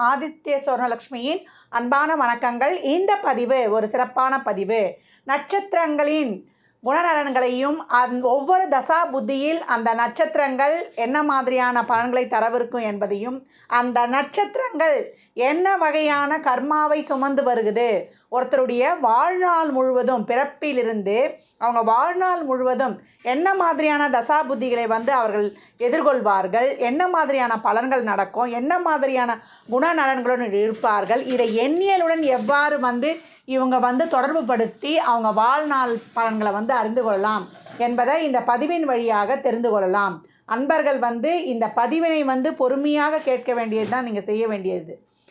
ஆதித்ய சுவர்ணலக்ஷ்மியின் அன்பான வணக்கங்கள். இந்த பதிவு ஒரு சிறப்பான பதிவு. நட்சத்திரங்களின் குணநலன்களையும் அந் ஒவ்வொரு தசா புத்தியில் அந்த நட்சத்திரங்கள் என்ன மாதிரியான பலன்களை தரவிருக்கும் என்பதையும் அந்த நட்சத்திரங்கள் என்ன வகையான கர்மாவை சுமந்து வருகுது? ஒருத்தருடைய வாழ்நாள் முழுவதும் பிறப்பிலிருந்து அவங்க வாழ்நாள் முழுவதும் என்ன மாதிரியான தசா புத்திகளை வந்து அவர்கள் எதிர்கொள்வார்கள்? என்ன மாதிரியான பலன்கள் நடக்கும்? என்ன மாதிரியான குணநலன்களுடன் இருப்பார்கள்? இதை எண்ணியலுடன் எவ்வாறு வந்து இவங்க வந்து தொடர்பு படுத்தி அவங்க வாழ்நாள் பலன்களை வந்து அறிந்து கொள்ளலாம் என்பதை இந்த பதிவின் வழியாக தெரிந்து கொள்ளலாம். அன்பர்கள் வந்து இந்த பதிவினை வந்து பொறுமையாக கேட்க வேண்டியது தான் நீங்கள் செய்ய வேண்டியது.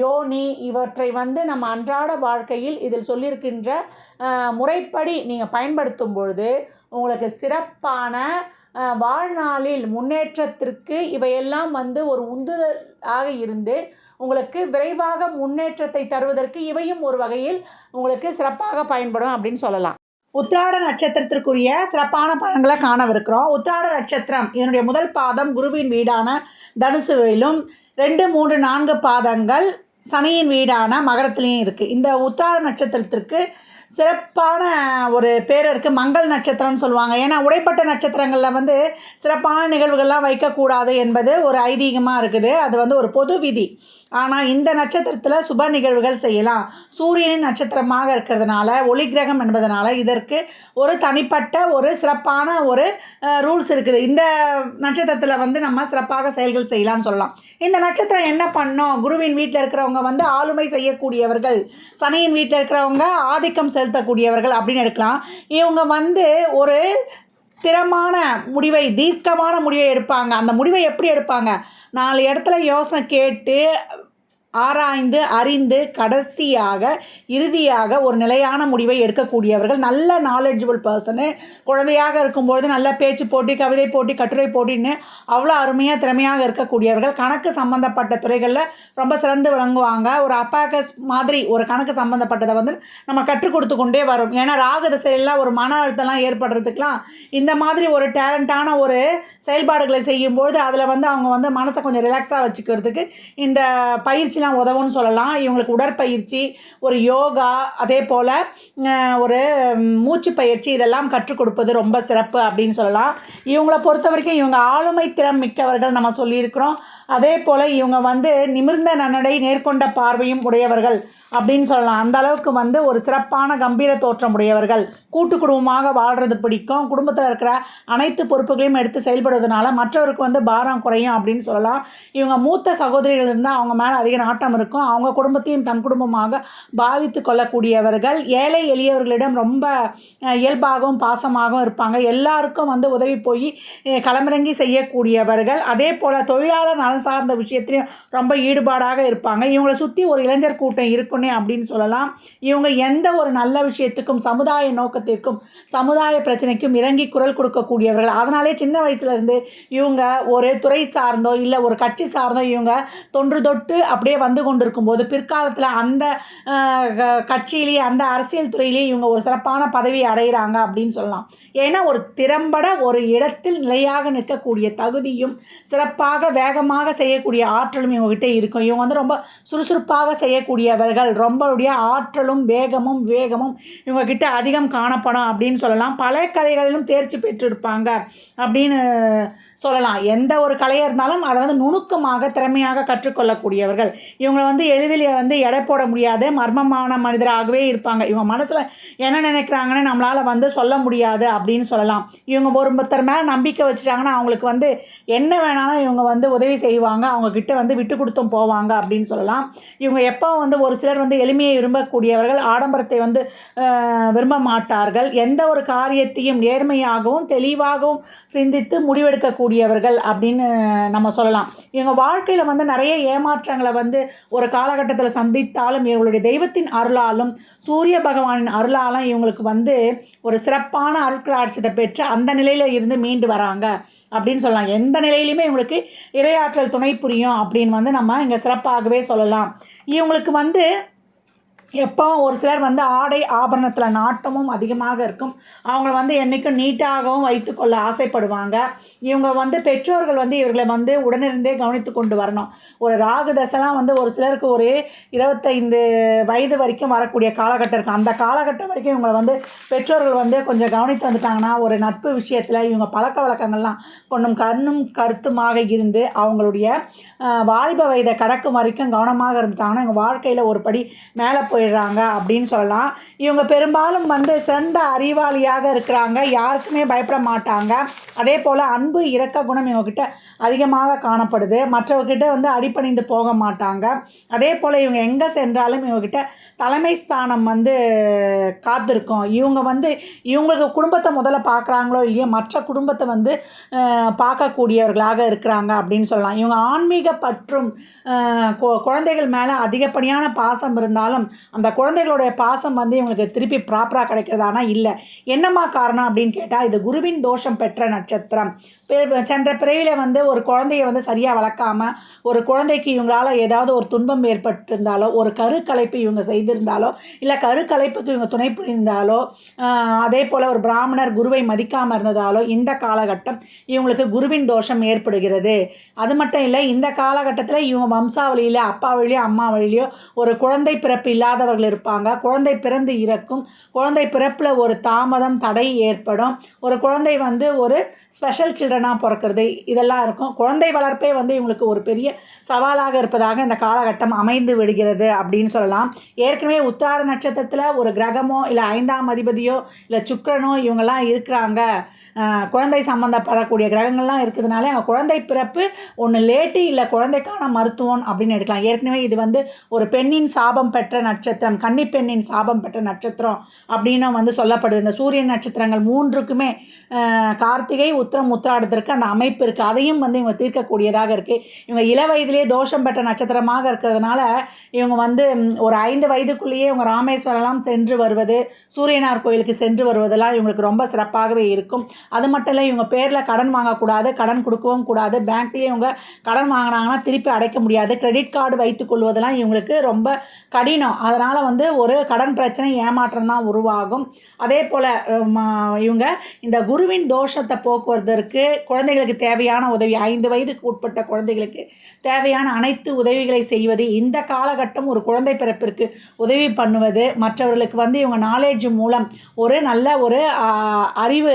யோனி இவற்றை வந்து நம்ம அன்றாட வாழ்க்கையில் இதில் சொல்லியிருக்கின்ற முறைப்படி நீங்கள் பயன்படுத்தும் பொழுது உங்களுக்கு சிறப்பான வாழ்நாளில் முன்னேற்றத்திற்கு இவையெல்லாம் வந்து ஒரு உந்துதலாக இருந்து உங்களுக்கு விரைவாக முன்னேற்றத்தை தருவதற்கு இவையும் ஒரு வகையில் உங்களுக்கு சிறப்பாக பயன்படும் அப்படின்னு சொல்லலாம். உத்திராட நட்சத்திரத்திற்குரிய சிறப்பான பலன்களை காணவிருக்கிறோம். உத்திராட நட்சத்திரம் இதனுடைய முதல் பாதம் குருவின் வீடான தனுசுவிலும் ரெண்டு மூன்று நான்கு பாதங்கள் சனியின் வீடான மகரத்துலேயும் இருக்குது இந்த உத்தார நட்சத்திரத்திற்கு சிறப்பான ஒரு பேர் இருக்குது மங்கள் நட்சத்திரம்னு சொல்லுவாங்க. ஏன்னா உடைப்பட்ட நட்சத்திரங்களில் வந்து சிறப்பான நிகழ்வுகள்லாம் வைக்கக்கூடாது என்பது ஒரு ஐதீகமாக இருக்குது. அது வந்து ஒரு பொது விதி. ஆனால் இந்த நட்சத்திரத்தில் சுப நிகழ்வுகள் செய்யலாம். சூரியனின் நட்சத்திரமாக இருக்கிறதுனால ஒளி கிரகம் என்பதனால இதற்கு ஒரு தனிப்பட்ட ஒரு சிறப்பான ஒரு ரூல்ஸ் இருக்குது. இந்த நட்சத்திரத்தில் வந்து நம்ம சிறப்பாக செயல்கள் செய்யலாம்னு சொல்லலாம். இந்த நட்சத்திரம் என்ன பண்ணோம்? குருவின் வீட்டில் இருக்கிறவங்க வந்து ஆளுமை செய்யக்கூடியவர்கள். சனியின் வீட்டில் இருக்கிறவங்க ஆதிக்கம் செலுத்தக்கூடியவர்கள் அப்படின்னு எடுக்கலாம். இவங்க வந்து ஒரு ஸ்திரமான முடிவை தீர்க்கமான முடிவை எடுப்பாங்க. அந்த முடிவை எப்படி எடுப்பாங்க? நாலு இடத்துல யோசனை கேட்டு ஆராய்ந்து அறிந்து கடைசியாக இறுதியாக ஒரு நிலையான முடிவை எடுக்கக்கூடியவர்கள் நல்ல நாலெட்ஜபிள் பர்சனு குழந்தையாக இருக்கும்பொழுது நல்ல பேச்சு போட்டி கவிதை போட்டி கட்டுரை போட்டின்னு அவ்வளோ அருமையாக திறமையாக இருக்கக்கூடியவர்கள் கணக்கு சம்மந்தப்பட்ட துறைகளில் ரொம்ப சிறந்து விளங்குவாங்க. ஒரு அப்பாக்கஸ் மாதிரி ஒரு கணக்கு சம்மந்தப்பட்டதை வந்து நம்ம கற்றுக் கொடுத்து கொண்டே வரும். ஏன்னா ராகு திசையெல்லாம் ஒரு மன அழுத்தம்லாம் ஏற்படுறதுக்கெலாம் இந்த மாதிரி ஒரு டேலண்டான ஒரு செயல்பாடுகளை செய்யும்பொழுது அதில் வந்து அவங்க வந்து மனசை கொஞ்சம் ரிலாக்ஸாக வச்சுக்கிறதுக்கு இந்த பயிற்சி பயிற்சிலாம் உதவும்னு சொல்லலாம். இவங்களுக்கு உடற்பயிற்சி ஒரு யோகா அதே போல் ஒரு மூச்சு பயிற்சி இதெல்லாம் கற்றுக் கொடுப்பது ரொம்ப சிறப்பு அப்படின்னு சொல்லலாம். இவங்கள பொறுத்த வரைக்கும் இவங்க ஆளுமை திறம் மிக்கவர்கள் நம்ம சொல்லியிருக்கிறோம். அதே போல் இவங்க வந்து நிமிர்ந்த நன்னடை நேர்கொண்ட பார்வையும் உடையவர்கள் அப்படின்னு சொல்லலாம். அந்த அளவுக்கு வந்து ஒரு சிறப்பான கம்பீர தோற்றம் உடையவர்கள். கூட்டு குடும்பமாக வாழ்கிறது பிடிக்கும். குடும்பத்தில் இருக்கிற அனைத்து பொறுப்புகளையும் எடுத்து செயல்படுவதனால மற்றவருக்கு வந்து பாரம் குறையும் அப்படின்னு சொல்லலாம். இவங்க மூத்த சகோதரிகள் இருந்தால் அவங்க மேலே அதிக நாட்டம் இருக்கும். அவங்க குடும்பத்தையும் தன் குடும்பமாக பாவித்து கொள்ளக்கூடியவர்கள். ஏழை எளியவர்களிடம் ரொம்ப இயல்பாகவும் பாசமாகவும் இருப்பாங்க. எல்லாருக்கும் வந்து உதவி போய் களமிறங்கி செய்யக்கூடியவர்கள். அதே போல் தொழிலாளர் நலன் சார்ந்த விஷயத்திலையும் ரொம்ப ஈடுபாடாக இருப்பாங்க. இவங்களை சுற்றி ஒரு இளைஞர் கூட்டம் இருக்குன்னே அப்படின்னு சொல்லலாம். இவங்க எந்த ஒரு நல்ல விஷயத்துக்கும் சமுதாய நோக்கத்திற்கும் சமுதாய பிரச்சனைக்கும் இறங்கி குரல் கொடுக்கக்கூடியவர்கள். அதனாலே சின்ன வயசுலேருந்து இவங்க ஒரு துறை சார்ந்தோ இல்லை ஒரு கட்சி சார்ந்தோ இவங்க தொன்று தொட்டு அப்படியே வந்து கொண்டிருக்கும் போது பிற்காலத்தில் அந்த கட்சியிலேயே அந்த அரசியல் துறையிலேயே இவங்க ஒரு சிறப்பான பதவியை அடைகிறாங்க அப்படின்னு சொல்லலாம். ஏன்னா ஒரு திறம்பட ஒரு இடத்தில் நிலையாக நிற்கக்கூடிய தகுதியும் சிறப்பாக வேகமாக செய்யக்கூடிய ஆற்றலும் இவங்ககிட்ட இருக்கும். இவங்க வந்து ரொம்ப சுறுசுறுப்பாக செய்யக்கூடியவர்கள். ரொம்பவுடைய ஆற்றலும் வேகமும் வேகமும் இவங்கக்கிட்ட அதிகம் காணப்படும் அப்படின்னு சொல்லலாம். பல கலைகளிலும் தேர்ச்சி பெற்றிருப்பாங்க அப்படின்னு சொல்லலாம். எந்த ஒரு கலையாக இருந்தாலும் அதை வந்து நுணுக்கமாக திறமையாக கற்றுக்கொள்ளக்கூடியவர்கள். இவங்களை வந்து எளிதில் வந்து எடை போட முடியாத. மர்மமான மனிதராகவே இருப்பாங்க. இவங்க மனசில் என்ன நினைக்கிறாங்கன்னு நம்மளால் வந்து சொல்ல முடியாது அப்படின்னு சொல்லலாம். இவங்க ஒருத்தர் மேலே நம்பிக்கை வச்சுட்டாங்கன்னா அவங்களுக்கு வந்து என்ன வேணாலும் இவங்க வந்து உதவி செய்வாங்க. அவங்கக்கிட்ட வந்து விட்டு கொடுத்தும் போவாங்க அப்படின்னு சொல்லலாம். இவங்க எப்போ வந்து ஒரு சிலர் வந்து எளிமையை விரும்பக்கூடியவர்கள் ஆடம்பரத்தை வந்து விரும்ப மாட்டார்கள். எந்த ஒரு காரியத்தையும் நேர்மையாகவும் தெளிவாகவும் சிந்தித்து முடிவெடுக்கக்கூடியவர்கள் அப்படின்னு நம்ம சொல்லலாம். இவங்க வாழ்க்கையில் வந்து நிறைய ஏமாற்றங்களை வந்து ஒரு காலகட்டத்தில் சந்தித்தாலும் இவங்களுடைய தெய்வத்தின் அருளாலும் சூரிய பகவானின் அருளாலும் இவங்களுக்கு வந்து ஒரு சிறப்பான அருட்களாட்சியத்தை பெற்று அந்த நிலையில் இருந்து மீண்டு வராங்க. அப்படின்னு சொல்லலாம். எந்த நிலையிலையுமே இவங்களுக்கு இரையாற்றல் துணை புரியும் அப்படின்னு வந்து நம்ம இங்கே சிறப்பாகவே சொல்லலாம். இவங்களுக்கு வந்து எப்போ ஒரு சிலர் வந்து ஆடை ஆபரணத்தில் நாட்டமும் அதிகமாக இருக்கும். அவங்கள வந்து என்றைக்கும் நீட்டாகவும் வைத்துக்கொள்ள ஆசைப்படுவாங்க. இவங்க வந்து பெற்றோர்கள் வந்து இவர்களை வந்து உடனிருந்தே கவனித்து கொண்டு வரணும். ஒரு ராகு தசைலாம் வந்து ஒரு சிலருக்கு ஒரு இருபத்தைந்து வயது வரைக்கும் வரக்கூடிய காலகட்டம் இருக்கும். அந்த காலகட்டம் வரைக்கும் இவங்களை வந்து பெற்றோர்கள் வந்து கொஞ்சம் கவனித்து வந்துட்டாங்கன்னா ஒரு நட்பு விஷயத்தில் இவங்க பழக்க வழக்கங்கள்லாம் கொஞ்சம் கண்ணும் கருத்துமாக இருந்து அவங்களுடைய வாலிப வயதை கடக்கும் வரைக்கும் கவனமாக இருந்துட்டாங்கன்னா இவங்க வாழ்க்கையில் ஒரு படி மேலே போய் போயிடுறாங்க அப்படின்னு சொல்லலாம். இவங்க பெரும்பாலும் வந்து சிறந்த அறிவாளியாக இருக்கிறாங்க. யாருக்குமே பயப்பட மாட்டாங்க. அதே போல் அன்பு இரக்க குணம் இவங்கக்கிட்ட அதிகமாக காணப்படுது. மற்றவர்கிட்ட வந்து அடிபணிந்து போக மாட்டாங்க. அதே போல் இவங்க எங்கே சென்றாலும் இவங்கக்கிட்ட தலைமை ஸ்தானம் வந்து காத்திருக்கும். இவங்க வந்து இவங்களுக்கு குடும்பத்தை முதல்ல பார்க்குறாங்களோ இல்லையோ மற்ற குடும்பத்தை வந்து பார்க்கக்கூடியவர்களாக இருக்கிறாங்க அப்படின்னு சொல்லலாம். இவங்க ஆன்மீக பற்றும் குழந்தைகள் மேலே அதிகப்படியான பாசம் இருந்தாலும் அந்த குழந்தைகளுடைய பாசம் வந்து இவங்களுக்கு திருப்பி ப்ராப்பராக கிடைக்கிறதானா இல்லை. என்னம்மா காரணம் அப்படின்னு கேட்டால் இது குருவின் தோஷம் பெற்ற நட்சத்திரம். சென்ற பிறவியில் வந்து ஒரு குழந்தைய வந்து சரியாக வளர்க்காமல் ஒரு குழந்தைக்கு இவங்களால் ஏதாவது ஒரு துன்பம் ஏற்பட்டிருந்தாலோ ஒரு கருக்கலைப்பு இவங்க செய்திருந்தாலோ இல்லை கருக்கலைப்புக்கு இவங்க துணை புரிந்தாலோ அதே போல் ஒரு பிராமணர் குருவை மதிக்காமல் இருந்ததாலோ இந்த காலகட்டம் இவங்களுக்கு குருவின் தோஷம் ஏற்படுகிறது. அது மட்டும் இல்லை இந்த காலகட்டத்தில் இவங்க வம்சாவளியில் அப்பா வழியோ அம்மா வழியிலையோ ஒரு குழந்தை பிறப்பு இல்லாதவர்கள் இருப்பாங்க. குழந்தை பிறந்து இறக்கும். குழந்தை பிறப்பில் ஒரு தாமதம் தடை ஏற்படும். ஒரு குழந்தை வந்து ஒரு ஸ்பெஷல் சில்ட்ரனாக பிறக்கிறது. இதெல்லாம் இருக்கும். குழந்தை வளர்ப்பே வந்து இவங்களுக்கு ஒரு பெரிய சவாலாக இருப்பதாக இந்த காலகட்டம் அமைந்து விடுகிறது அப்படின்னு சொல்லலாம். ஏற்கனவே உத்திராட நட்சத்திரத்தில் ஒரு கிரகமோ இல்லை ஐந்தாம் அதிபதியோ இல்லை சுக்கரனோ இவங்கெல்லாம் இருக்கிறாங்க. குழந்தை சம்மந்தப்படக்கூடிய கிரகங்கள்லாம் இருக்கிறதுனால அவங்க குழந்தை பிறப்பு ஒன்று லேட்டு இல்லை குழந்தைக்கான மருத்துவம் அப்படின்னு எடுக்கலாம். ஏற்கனவே இது வந்து ஒரு பெண்ணின் சாபம் பெற்ற நட்சத்திரம் கன்னி பெண்ணின் சாபம் பெற்ற நட்சத்திரம் அப்படின்னும் வந்து சொல்லப்படுது. இந்த சூரிய நட்சத்திரங்கள் மூன்றுக்குமே கார்த்திகை உத்திரம் உத்திராடத்திற்கு அந்த அமைப்பு இருக்குது அதையும் வந்து இவங்க தீர்க்கக்கூடியதாக இருக்குது இவங்க இள வயதிலே தோஷம் பெற்ற நட்சத்திரமாக இருக்கிறதுனால இவங்க வந்து ஒரு ஐந்து வயதுக்குள்ளேயே இவங்க ராமேஸ்வரம்லாம் சென்று வருவது சூரியனார் கோயிலுக்கு சென்று வருவதெல்லாம் இவங்களுக்கு ரொம்ப சிறப்பாகவே இருக்கும். அது மட்டும் இல்லை இவங்க பேரில் கடன் வாங்கக்கூடாது கடன் கொடுக்கவும் கூடாது. பேங்க்லேயே இவங்க கடன் வாங்கினாங்கன்னா திருப்பி அடைக்க முடியாது. கிரெடிட் கார்டு வைத்துக் கொள்வதெல்லாம் இவங்களுக்கு ரொம்ப கடினம். அதனால் வந்து ஒரு கடன் பிரச்சனை ஏமாற்றம் தான் உருவாகும். அதே போல் இவங்க இந்த குருவின் தோஷத்தை போக்குவதற்கு குழந்தைகளுக்கு தேவையான உதவி ஐந்து வயதுக்கு உட்பட்ட குழந்தைகளுக்கு தேவையான அனைத்து உதவிகளை செய்வது இந்த காலகட்டம் ஒரு குழந்தை பிறப்பிற்கு உதவி பண்ணுவது மற்றவர்களுக்கு வந்து இவங்க நாலேஜ் மூலம் ஒரு நல்ல ஒரு அறிவு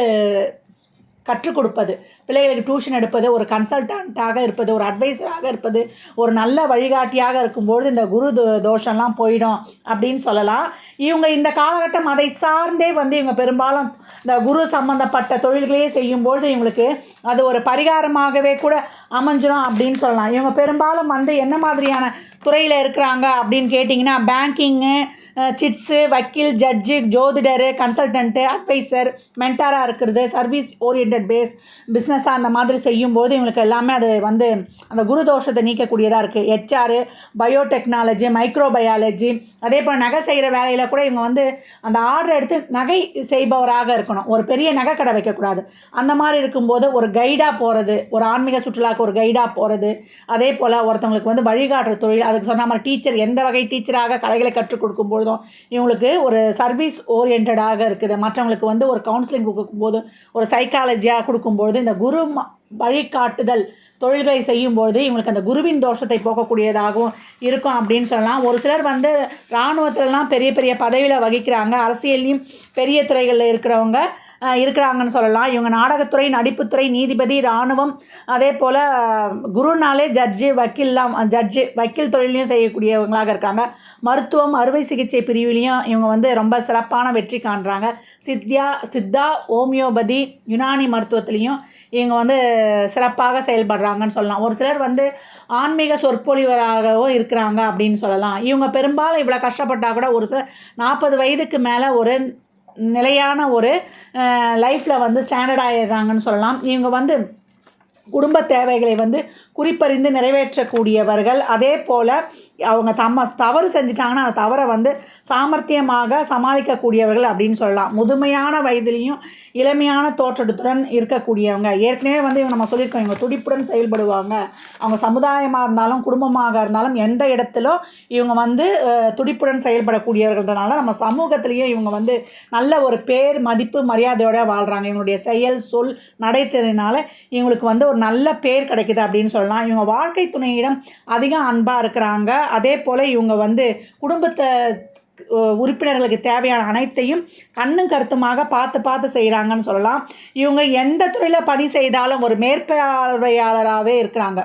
கற்றுக் கொடுப்பது பிள்ளைகளுக்கு டியூஷன் எடுப்பது ஒரு கன்சல்டண்ட்டாக இருப்பது ஒரு அட்வைசராக இருப்பது ஒரு நல்ல வழிகாட்டியாக இருக்கும்பொழுது இந்த குரு தோஷம்லாம் போயிடும் அப்படின்னு சொல்லலாம். இவங்க இந்த காலகட்டம் அதை சார்ந்தே வந்து இவங்க பெரும்பாலும் இந்த குரு சம்பந்தப்பட்ட தொழில்களையே செய்யும்பொழுது இவங்களுக்கு அது ஒரு பரிகாரமாகவே கூட அமைஞ்சிடும் அப்படின்னு சொல்லலாம். இவங்க பெரும்பாலும் வந்து என்ன மாதிரியான துறையில் இருக்கிறாங்க அப்படின்னு கேட்டிங்கன்னா பேங்கிங்கு சிட்ஸு வக்கீல் ஜட்ஜு ஜோதிடரு கன்சல்டன்ட்டு அட்வைசர் மென்டாராக இருக்கிறது சர்வீஸ் ஓரியன்ட் பேஸ் பிஸ்னஸாக அந்த மாதிரி செய்யும்போது இவங்களுக்கு எல்லாமே அது வந்து அந்த குரு தோஷத்தை நீக்கக்கூடியதாக இருக்குது ஹெச்ஆர் பயோடெக்னாலஜி மைக்ரோபயாலஜி அதே போல் நகை செய்கிற வேலையில் கூட இவங்க வந்து அந்த ஆர்டர் எடுத்து நகை செய்பவராக இருக்கணும். ஒரு பெரிய நகை கடை வைக்கக்கூடாது. அந்த மாதிரி இருக்கும்போது ஒரு கைடாக போகிறது ஒரு ஆன்மீக சுற்றுலாவுக்கு ஒரு கைடாக போகிறது அதே போல் ஒருத்தவங்களுக்கு வந்து வழிகாட்டுற தொழில் அதுக்கு சொன்ன மாதிரி டீச்சர் எந்த வகை டீச்சராக கலைகளை கற்றுக் கொடுக்கும்போது போதும். இவங்களுக்கு ஒரு சர்வீஸ் ஓரியன்டாக இருக்குது. மற்றவங்களுக்கு வந்து ஒரு கவுன்சிலிங் கொடுக்கும்போது ஒரு சைக்காலஜியாக கொடுக்கும்பொழுது இந்த குரு ம- வழிகாட்டுதல் தொழில்களை செய்யும்பொழுது இவங்களுக்கு அந்த குருவின் தோஷத்தை போக்கக்கூடியதாகவும் இருக்கும் அப்படின்னு சொல்லலாம். ஒரு சிலர் வந்து இராணுவத்திலலாம் பெரிய பெரிய பதவியில் வகிக்கிறாங்க. அரசியல்லையும் பெரிய துறைகளில் இருக்கிறவங்க. இருக்கிறாங்கன்னு சொல்லலாம். இவங்க நாடகத்துறை நடிப்புத்துறை நீதிபதி இராணுவம் அதே போல் குருனாலே ஜட்ஜு வக்கீல்லாம் ஜட்ஜு வக்கீல் தொழிலையும் செய்யக்கூடியவங்களாக இருக்காங்க. மருத்துவம் அறுவை சிகிச்சை பிரிவிலையும் இவங்க வந்து ரொம்ப சிறப்பான வெற்றி காண்றாங்க. சித்யா சித்தா ஹோமியோபதி யுனானி மருத்துவத்துலேயும் இவங்க வந்து சிறப்பாக செயல்படுறாங்கன்னு சொல்லலாம். ஒரு சிலர் வந்து ஆன்மீக சொற்பொழிவராகவும் இருக்கிறாங்க அப்படின்னு சொல்லலாம். இவங்க பெரும்பாலும் இவ்வளோ கஷ்டப்பட்டால் கூட ஒரு சில நாற்பது வயதுக்கு மேலே ஒரு நிலையான ஒரு லைஃப்பில் வந்து ஸ்டாண்டர்ட் ஆயிடுறாங்கன்னு சொல்லலாம். இவங்க வந்து குடும்ப தேவைகளை வந்து குறிப்பறிந்து நிறைவேற்றக்கூடியவர்கள். அதே போல் அவங்க தம்ம தவறு செஞ்சிட்டாங்கன்னா அந்த தவறை வந்து சாமர்த்தியமாக சமாளிக்கக்கூடியவர்கள் அப்படின்னு சொல்லலாம். முதுமையான வயதிலையும் இளமையான தோற்றத்துடன் இருக்கக்கூடியவங்க. ஏற்கனவே வந்து இவங்க நம்ம சொல்லியிருக்கோம் இவங்க துடிப்புடன் செயல்படுவாங்க. அவங்க சமுதாயமாக இருந்தாலும் குடும்பமாக இருந்தாலும் எந்த இடத்திலும் இவங்க வந்து துடிப்புடன் செயல்படக்கூடியவர்கள்னால நம்ம சமூகத்திலையும் இவங்க வந்து நல்ல ஒரு பேர் மதிப்பு மரியாதையோட வாழ்கிறாங்க இவங்களுடைய செயல் சொல் நடைத்திறனால இவங்களுக்கு வந்து ஒரு நல்ல பேர் கிடைக்குது அப்படின்னு சொல்லலாம். இவங்க வாழ்க்கை துணையிடம் அதிகம் அன்பாக இருக்கிறாங்க. அதே போல் இவங்க வந்து குடும்பத்தை உறுப்பினர்களுக்கு தேவையான அனைத்தையும் கண்ணும் கருத்துமாக பார்த்து பார்த்து செய்கிறாங்கன்னு சொல்லலாம். இவங்க எந்த துறையில் பணி செய்தாலும் ஒரு மேற்பார்வையாளராகவே இருக்கிறாங்க.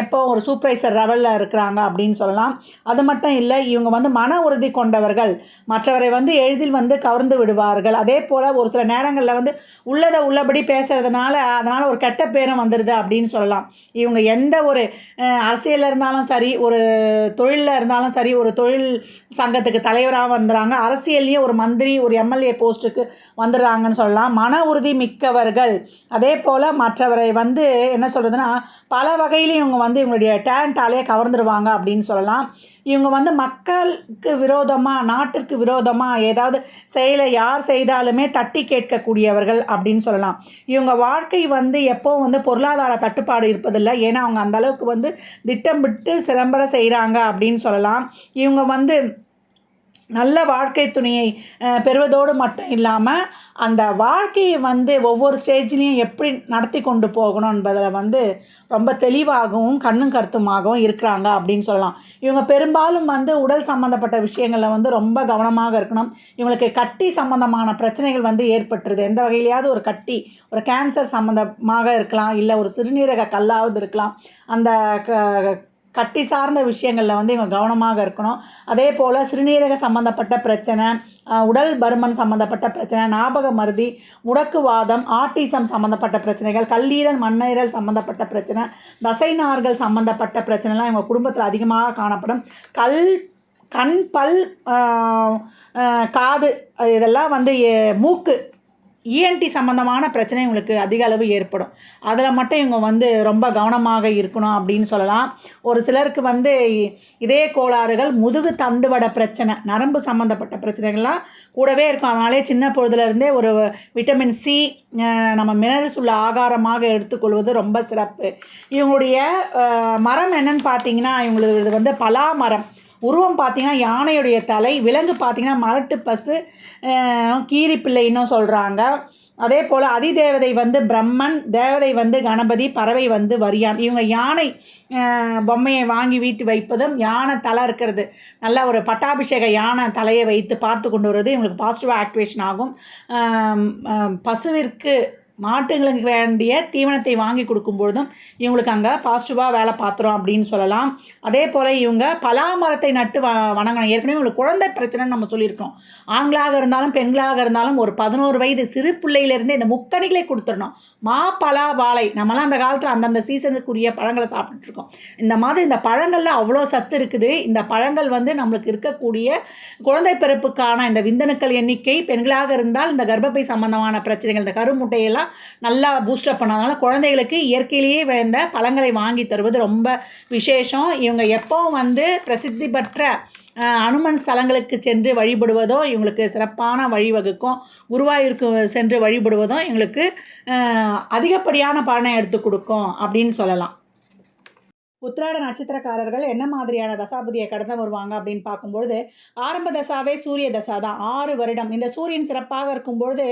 எப்போ ஒரு சூப்பர்வைசர் லெவலில் இருக்கிறாங்க அப்படின்னு சொல்லலாம். அது மட்டும் இல்லை இவங்க வந்து மன உறுதி கொண்டவர்கள். மற்றவரை வந்து எளிதில் வந்து கவர்ந்து விடுவார்கள். அதே போல் ஒரு சில நேரங்களில் வந்து உள்ளதை உள்ளபடி பேசுறதுனால அதனால் ஒரு கெட்ட பேரும் வந்துடுது அப்படின்னு சொல்லலாம். இவங்க எந்த ஒரு அரசியலில் இருந்தாலும் சரி ஒரு தொழிலில் இருந்தாலும் சரி ஒரு தொழில் சங்கத்துக்கு தலைவராக வந்துடுறாங்க அரசியல்லையும் ஒரு மந்திரி ஒரு எம்எல்ஏ போஸ்ட்டுக்கு வந்துடுறாங்கன்னு சொல்லலாம். மன உறுதி மிக்கவர்கள். அதே போல் மற்றவரை வந்து என்ன சொல்கிறதுனா பல வகையிலையும் இவங்க வந்து இவங்களுடைய டேலண்டாலே கவர்ந்துருவாங்க அப்படின்னு சொல்லலாம். இவங்க வந்து மக்களுக்கு விரோதமாக நாட்டிற்கு விரோதமாக ஏதாவது செயலை யார் செய்தாலுமே தட்டி கேட்கக்கூடியவர்கள் அப்படின்னு சொல்லலாம். இவங்க வாழ்க்கை வந்து எப்போவும் வந்து பொருளாதார தட்டுப்பாடு இருப்பதில்லை. ஏன்னா அவங்க அந்தளவுக்கு வந்து வந்து திட்டமிட்டு சிறம்பட செய்கிறாங்க அப்படின்னு சொல்லலாம். இவங்க வந்து நல்ல வாழ்க்கை துணையை பெறுவதோடு மட்டும் இல்லாமல் அந்த வாழ்க்கையை வந்து ஒவ்வொரு ஸ்டேஜ்லேயும் எப்படி நடத்தி கொண்டு போகணும் என்பதில் வந்து ரொம்ப தெளிவாகவும் கண்ணும் கருத்துமாகவும் இருக்கிறாங்க அப்படின்னு சொல்லலாம். இவங்க பெரும்பாலும் வந்து உடல் சம்மந்தப்பட்ட விஷயங்களில் வந்து ரொம்ப கவனமாக இருக்கணும். இவங்களுக்கு கட்டி சம்மந்தமான பிரச்சனைகள் வந்து ஏற்பட்டுருது. எந்த வகையிலையாவது ஒரு கட்டி ஒரு கேன்சர் சம்மந்தமாக இருக்கலாம் இல்லை ஒரு சிறுநீரக கல்லாவது இருக்கலாம். அந்த க கட்டி சார்ந்த விஷயங்களில் வந்து இவங்க கவனமாக இருக்கணும். அதே போல் சிறுநீரக சம்மந்தப்பட்ட பிரச்சனை உடல் பருமன் சம்மந்தப்பட்ட பிரச்சனை ஞாபக மருதி முடக்குவாதம் ஆட்டிசம் சம்மந்தப்பட்ட பிரச்சனைகள் கல்லீரல் மண்ணீரல் சம்மந்தப்பட்ட பிரச்சனை தசைநார்கள் சம்மந்தப்பட்ட பிரச்சனைலாம் இவங்க குடும்பத்தில் அதிகமாக காணப்படும். கல் கண் பல் காது இதெல்லாம் வந்து மூக்கு இஎன்டி சம்மந்தமான பிரச்சனை இவங்களுக்கு அதிக அளவு ஏற்படும். அதில் மட்டும் இவங்க வந்து ரொம்ப கவனமாக இருக்கணும் அப்படின்னு சொல்லலாம். ஒரு சிலருக்கு வந்து இதய கோளாறுகள் முதுகு தண்டுவட பிரச்சனை நரம்பு சம்மந்தப்பட்ட பிரச்சனைகள்லாம் கூடவே இருக்கும். அதனாலே சின்ன பொழுதுலேருந்தே ஒரு விட்டமின் சி நம்ம மினரல்ஸ் உள்ள ஆகாரமாக எடுத்துக்கொள்வது ரொம்ப சிறப்பு. இவங்களுடைய மரம் என்னன்னு பார்த்தீங்கன்னா இவங்களுக்கு வந்து பலா மரம் உருவம் பார்த்தீங்கன்னா யானையுடைய தலை விலங்கு பார்த்தீங்கன்னா மரட்டு பசு கீரிப்பிள்ளைன்னும் சொல்கிறாங்க அதே போல் அதிதேவதை வந்து பிரம்மன் தேவதை வந்து கணபதி பறவை வந்து வரியான். இவங்க யானை பொம்மையை வாங்கி வீட்டு வைப்பதும் யானை தலை இருக்கிறது. நல்ல ஒரு பட்டாபிஷேக யானை தலையை வைத்து பார்த்து கொண்டு வருவது இவங்களுக்கு பாசிட்டிவ் ஆக்டிவேஷன் ஆகும். பசுவிற்கு மாட்டுங்களுக்கு வேண்டிய தீவனத்தை வாங்கி கொடுக்கும் பொழுதும் இவங்களுக்கு அங்கே பாசிட்டிவாக வேலை பார்த்துரும் அப்படின்னு சொல்லலாம். அதே போல் இவங்க பலா மரத்தை நட்டு வ வணங்கணும். ஏற்கனவே இவங்களுக்கு குழந்தை பிரச்சனைன்னு நம்ம சொல்லியிருக்கோம் ஆண்களாக இருந்தாலும் பெண்களாக இருந்தாலும் ஒரு பதினோரு வயது சிறு பிள்ளையிலேருந்தே இந்த முக்கணிகளை கொடுத்துடணும். மா பலா வாழை. நம்மலாம் அந்த காலத்தில் அந்தந்த சீசனுக்குரிய பழங்களை சாப்பிட்டுருக்கோம் இந்த மாதிரி இந்த பழங்களில் அவ்வளோ சத்து இருக்குது. இந்த பழங்கள் வந்து நம்மளுக்கு இருக்கக்கூடிய குழந்தை பிறப்புக்கான இந்த விந்தணுக்கள் எண்ணிக்கை பெண்களாக இருந்தால் இந்த கர்ப்பப்பை சம்பந்தமான பிரச்சனைகள் இந்த கருமுட்டையெல்லாம் நல்லா பூஸ்டப் பண்ணதுனால குழந்தைகளுக்கு இயற்கையிலேயே விழுந்த பழங்களை வாங்கி தருவது ரொம்ப விசேஷம். இவங்க எப்போவும் வந்து பிரசித்தி பெற்ற அனுமன் ஸ்தலங்களுக்கு சென்று வழிபடுவதோ இவங்களுக்கு சிறப்பான வழிவகுக்கும். குருவாயூருக்கு சென்று வழிபடுவதும் இவங்களுக்கு அதிகப்படியான பலனை எடுத்து கொடுக்கும் அப்படின்னு சொல்லலாம். உத்திராட நட்சத்திரக்காரர்கள் என்ன மாதிரியான தசாபதியை கடந்து வருவாங்க அப்படின்னு பார்க்கும்பொழுது ஆரம்ப தசாவே சூரிய தசா தான். ஆறு வருடம். இந்த சூரியன் சிறப்பாக இருக்கும்பொழுது